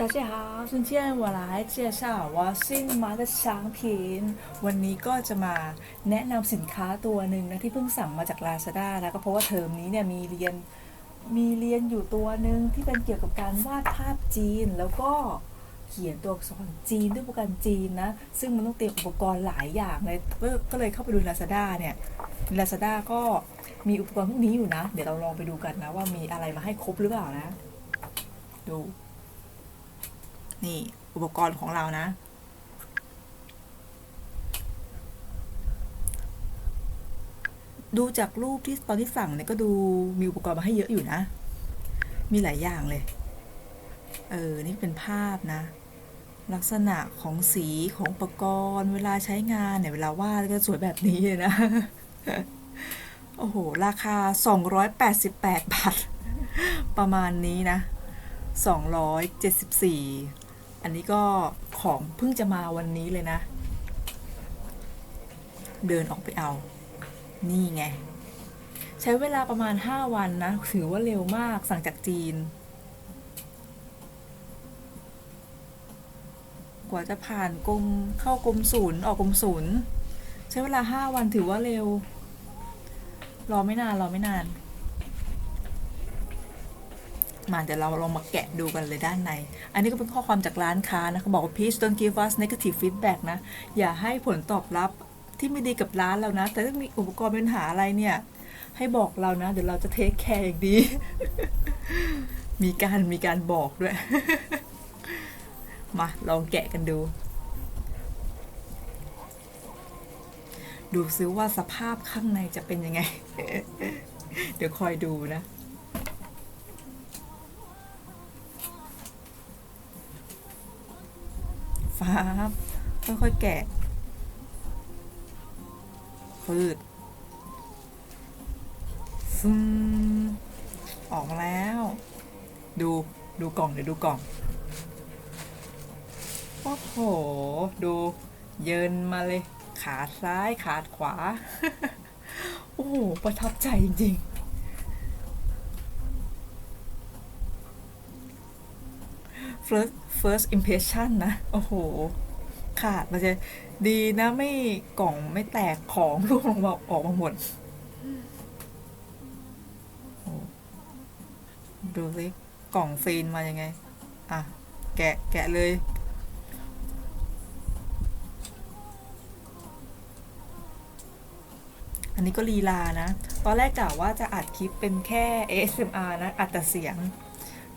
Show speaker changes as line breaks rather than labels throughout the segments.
大家好，今天我来介绍我新买的商品วันนี้ก็จะมาแนะนำสินค้าตัวหนึ่งนะที่เพิ่งสั่งมาจาก Lazada นะก็เพราะว่าเทอมนี้เนี่ยมีเรียนมีเรียนอยู่ตัวหนึ่งที่เป็นเกี่ยวกับการวาดภาพจีน แล้วก็เขียนตัวอักษรจีนด้วยโปรแกรมจีนนะ ซึ่งมันต้องเตรียมอุปกรณ์หลายอย่างเลยก็ก็เลยเข้าไปดู Lazada เนี่ย Lazada ก็มีอุปกรณ์พวกนี้อยู่นะ เดี๋ยวเราลองไปดูกันนะ ว่ามีอะไรมาให้ครบหรือเปล่านะ ดู นี่อุปกรณ์ของเรานะ ดูจากรูปที่ตอนที่สั่งเนี่ยก็ดูมีอุปกรณ์มาให้เยอะอยู่นะ มีหลายอย่างเลย เออ นี่เป็นภาพนะ ลักษณะของสีของอุปกรณ์ เวลาใช้งานเนี่ยเวลาวาดก็สวยแบบนี้เลยนะ โอ้โห ราคา 288 บาท ประมาณนี้นะ274 อันนี้ก็ของเพิ่งจะมาวันนี้เลยนะ เดินออกไปเอา นี่ไง ใช้เวลาประมาณ 5 วันนะ ถือว่าเร็วมากสั่งจากจีน กว่าจะผ่านกรมเข้ากรมศูนย์ออกกรมศูนย์ ใช้เวลา 5 วันถือว่าเร็ว รอไม่นาน รอไม่นาน มาเดี๋ยวเราลองมาแกะดูกันเลยด้านใน อันนี้ก็เป็นข้อความจากร้านค้านะเขาบอกว่า please don't give us negative feedback นะ อย่าให้ผลตอบรับที่ไม่ดีกับร้านเรานะ แต่ถ้ามีอุปกรณ์มีปัญหาอะไรเนี่ย ให้บอกเรานะ เดี๋ยวเราจะเทคแคร์อย่างดี มีการมีการบอกด้วย มาลองแกะกันดู ดูซิว่าสภาพข้างในจะเป็นยังไง เดี๋ยวคอยดูนะ ฟ้าบค่อยๆแกะฟืดซึมออกมาแล้ว ดูดูกล่องเดี๋ยวดูกล่องโอ้โห ดูเยินมาเลย ขาซ้ายขาขวา โอ้โห ประทับใจจริงๆ first first impression นะ โอ้โห ขาดมาจะดีนะไม่กล่องไม่แตกของร่วงลงมาออกมาหมดดูสิกล่องฟีนมายังไง อะ แกะแกะเลยอันนี้ก็ลีลานะ ตอนแรกกะว่าจะอัดคลิปเป็นแค่ ASMR นะ อัดแต่เสียง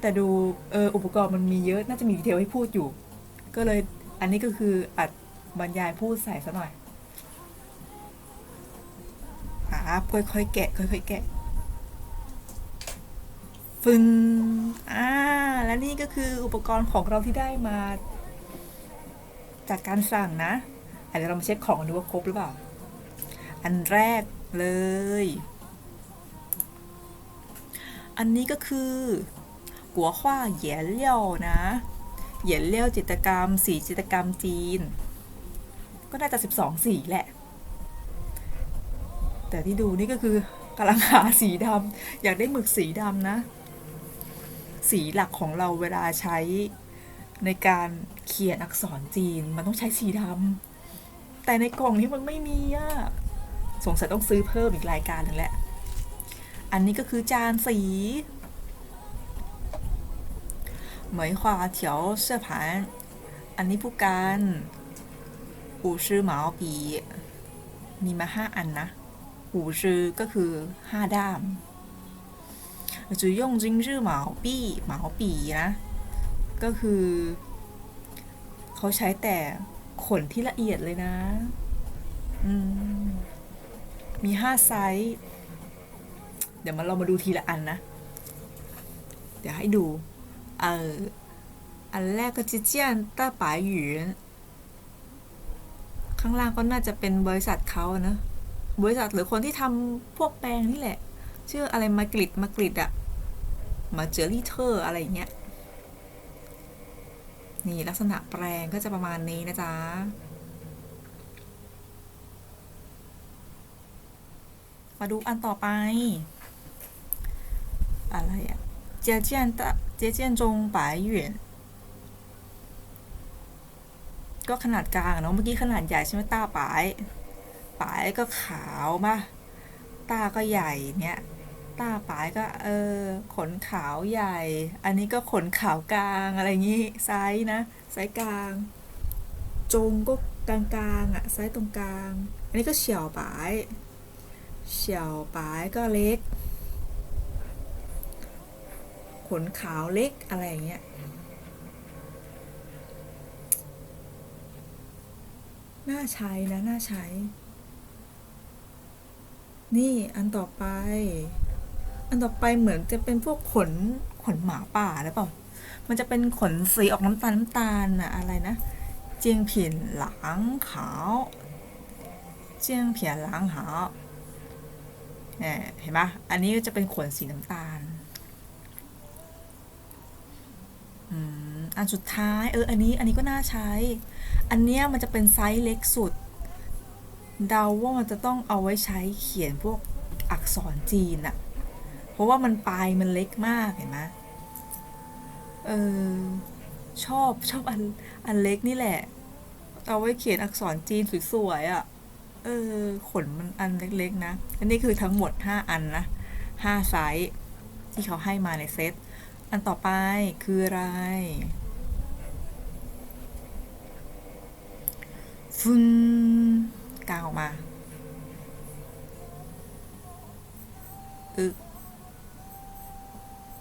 แต่ดูเอออุปกรณ์มันมีเยอะน่าจะมีดีเทลให้พูดอยู่ ก็เลยอันนี้ก็คืออัดบรรยายพูดใส่ซะหน่อยครับค่อยๆแกะค่อยๆแกะฟึนอ่าและนี่ก็คืออุปกรณ์ของเราที่ได้มา จากการสั่งนะอะเดี๋ยวเรามาเช็คของดูว่าครบหรือเปล่า อันแรกเลย อันนี้ก็คือ กัวขว้าเหยียนเลี่ยวนะเหยียนเลี่ยวจิตกรรมสีจิตกรรมจีน ก็น่าจะ 12 สีแหละ แต่ที่ดูนี่ก็คือกำลังหาสีดำอยากได้หมึกสีดำนะ สีหลักของเราเวลาใช้ในการเขียนอักษรจีนมันต้องใช้สีดำแต่ในกล่องนี้มันไม่มีอะสงสัยต้องซื้อเพิ่มอีกรายการหนึ่งแหละ อันนี้ก็คือจานสี เหมยควาเถียวเสื้อผ่านอันนี้ผู้การหูชื่อหมาปี มีมาห้าอันนะ หูชื่อก็คือห้าด้ามจะ用金日毛ปีหมาปีนะ ก็คือ เขาใช้แต่ขนที่ละเอียดเลยนะ อืม มีห้าไซส์ เดี๋ยวมาเรามาดูทีละอันนะ เดี๋ยวให้ดู เอออันแรกก็จิเจียนต้าป๋าหยูข้างล่างก็น่าจะเป็นบริษัทเขาอะนะบริษัทหรือคนที่ทำพวกแปรงนี่แหละ ชื่ออะไรมากริดมากริดอะมาเจอรี่เทอร์อะไรอย่างเงี้ย นี่ลักษณะแปรงก็จะประมาณนี้นะจ๊ะมาดูอันต่อไป อะไรอะ เจียเจียน的เจียเจียนจง白远 ก็ขนาดกลางอะเนาะเมื่อกี้ขนาดใหญ่ใช่ไหมตาปลายปลายก็ขาวมาตาก็ใหญ่เนี่ยตาปลายก็เออขนขาวใหญ่ อันนี้ก็ขนขาวกลางอะไรอย่างงี้ไซส์นะไซส์กลาง จงก็กลางๆอ่ะไซส์ตรงกลาง อันนี้ก็เฉียวปลายเฉียวปลายก็เล็ก ขนขาวเล็กอะไรอย่างเงี้ยน่าใช้นะ น่าใช้ นี่อันต่อไป อันต่อไปเหมือนจะเป็นพวกขนขนหมาป่าหรือเปล่า มันจะเป็นขนสีออกน้ำตาลน้ำตาลอะอะไรนะ เจียงผินหลางขาว เจียงเผินหลางขาวเนี่ยเห็นปะอันนี้ก็จะเป็นขนสีน้ำตาล อันสุดท้าย เออ อันนี้ อันนี้ก็น่าใช้ อันเนี้ยมันจะเป็นไซส์เล็กสุด เดาว่ามันจะต้องเอาไว้ใช้เขียนพวกอักษรจีนอะเพราะว่ามันปลายมันเล็กมากเห็นไหมเออ ชอบชอบอันอันเล็กนี่แหละ เอาไว้เขียนอักษรจีนสวยๆอะ เออ ขนมันอันเล็กๆนะ อันนี้คือทั้งหมด 5 อันนะ5ไซส์ที่เขาให้มาในเซต อันต่อไปคืออะไรฟุนกางออกมาอึก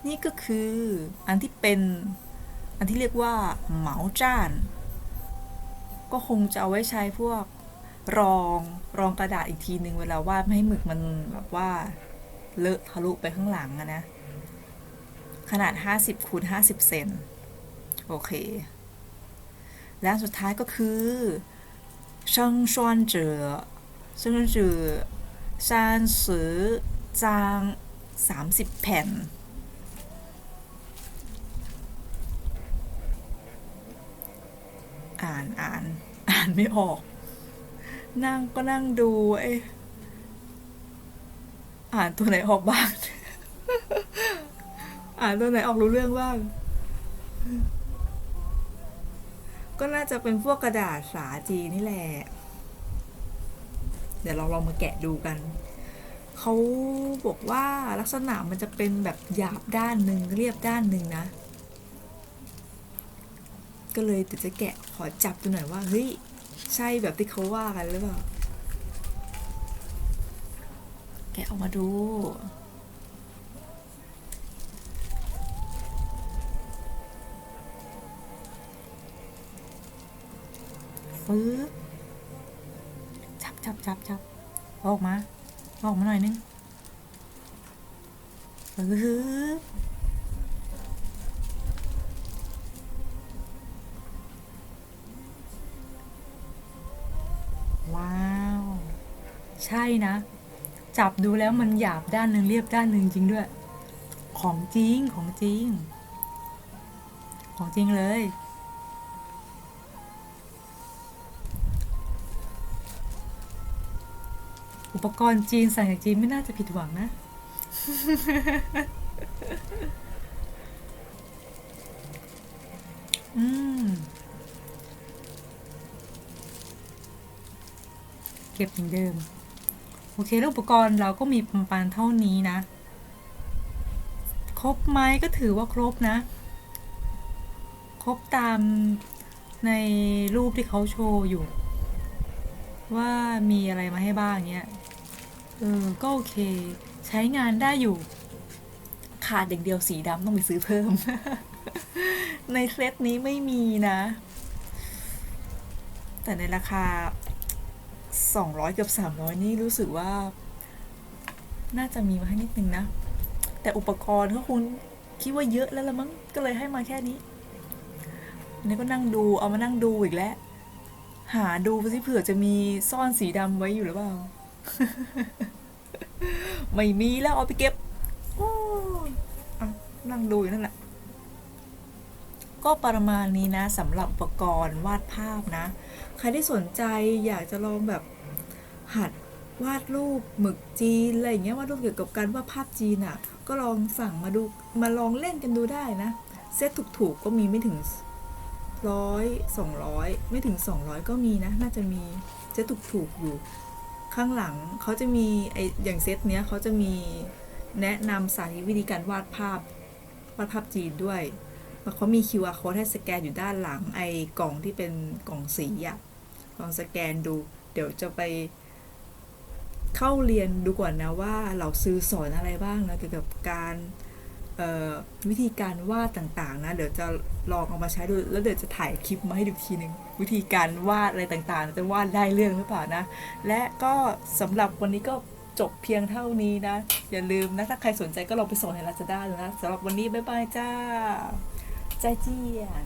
นี่ก็คืออันที่เป็น อันที่เรียกว่าเหมาจ้าน ก็คงจะเอาไว้ใช้พวกรองรองกระดาษอีกทีหนึ่งเวลาวาดไม่ให้หมึกมันแบบว่าเลอะทะลุไปข้างหลังอะนะ ขนาด 50คูณ50 เซน โอเค และอันสุดท้ายก็คือเชิงชวนเจอเชิงเจือซานสือจาง30แผ่น อ่านอ่านอ่านไม่ออก นั่งก็นั่งดู เอ๊ะอ่านตัวไหนออกบ้าง อ่านตัวไหนออกรู้เรื่องบ้าง ก็น่าจะเป็นพวกกระดาษสาจีนนี่แหละ เดี๋ยวเราลองมาแกะดูกันเขาบอกว่าลักษณะมันจะเป็นแบบหยาบด้านหนึ่งเรียบด้านหนึ่งนะ ก็เลยเดี๋ยวจะแกะขอจับดูหน่อยว่า เฮ้ย ใช่แบบที่เขาว่ากันหรือเปล่า แกะออกมาดู ฟื้จับจับจับจับออกมา ออกมาหน่อยนึงฟื้บว้าว ใช่นะ จับดูแล้วมันหยาบด้านหนึ่งเรียบด้านหนึ่งจริงด้วย ของจริงของจริง ของจริงเลย อุปกรณ์จีนสั่งจากจีนไม่น่าจะผิดหวังนะ อืม เก็บเหมือนเดิม โอเค แล้วอุปกรณ์เราก็มีประมาณเท่านี้นะ ครบไหมก็ถือว่าครบนะ ครบตามในรูปที่เขาโชว์อยู่ ว่ามีอะไรมาให้บ้างเนี้ยเออก็โอเค ใช้งานได้อยู่ ขาดอย่างเดียวสีดำต้องไปซื้อเพิ่ม ในเซตนี้ไม่มีนะ แต่ในราคา 200 เกือบ 300 นี่รู้สึกว่า น่าจะมีมาให้นิดนึงนะ แต่อุปกรณ์ก็คงคิดว่าเยอะแล้วละมั้งก็เลยให้มาแค่นี้นี่ก็นั่งดูเอามานั่งดูอีกแล้ว หาดูสิเผื่อจะมีซ่อนสีดำไว้อยู่หรือเปล่า ไม่มีแล้วเอาไปเก็บโอ้นั่งดูอยู่นั่นแหละ ก็ประมาณนี้นะสำหรับอุปกรณ์วาดภาพนะ ใครที่สนใจอยากจะลองแบบ หัดวาดรูปหมึกจีนอะไรอย่างเงี้ยวาดรูปเกี่ยวกับการวาดภาพจีนอะ ก็ลองสั่งมาดูมาลองเล่นกันดูได้นะ เซตถูกๆก็มีไม่ถึง ร้อยสองร้อยไม่ถึงสองร้อยก็มีนะ น่าจะมีจะถูกถูกอยู่ ข้างหลังเขาจะมีไออย่างเซตเนี้ยเขาจะมีแนะนำสาธิตวิธีการวาดภาพวาดภาพจีนด้วยแล้วเขามี QR code ให้สแกนอยู่ด้านหลังไอกล่องที่เป็นกล่องสีอะลองสแกนดู เดี๋ยวจะไปเข้าเรียนดูก่อนนะว่าเราซื้อสอนอะไรบ้างนะเกี่ยวกับการ วิธีการวาดต่างๆ นะ เดี๋ยวจะลองเอามาใช้ดูแล้วเดี๋ยวจะถ่ายคลิปมาให้ดูทีหนึ่งวิธีการวาดอะไรต่างๆ จะวาดได้เรื่องหรือเปล่านะ และก็สำหรับวันนี้ก็จบเพียงเท่านี้นะ อย่าลืมนะ ถ้าใครสนใจก็ลองไปส่งในลาซาดูนะสำหรับวันนี้บ๊ายบายจ้าใจเจียน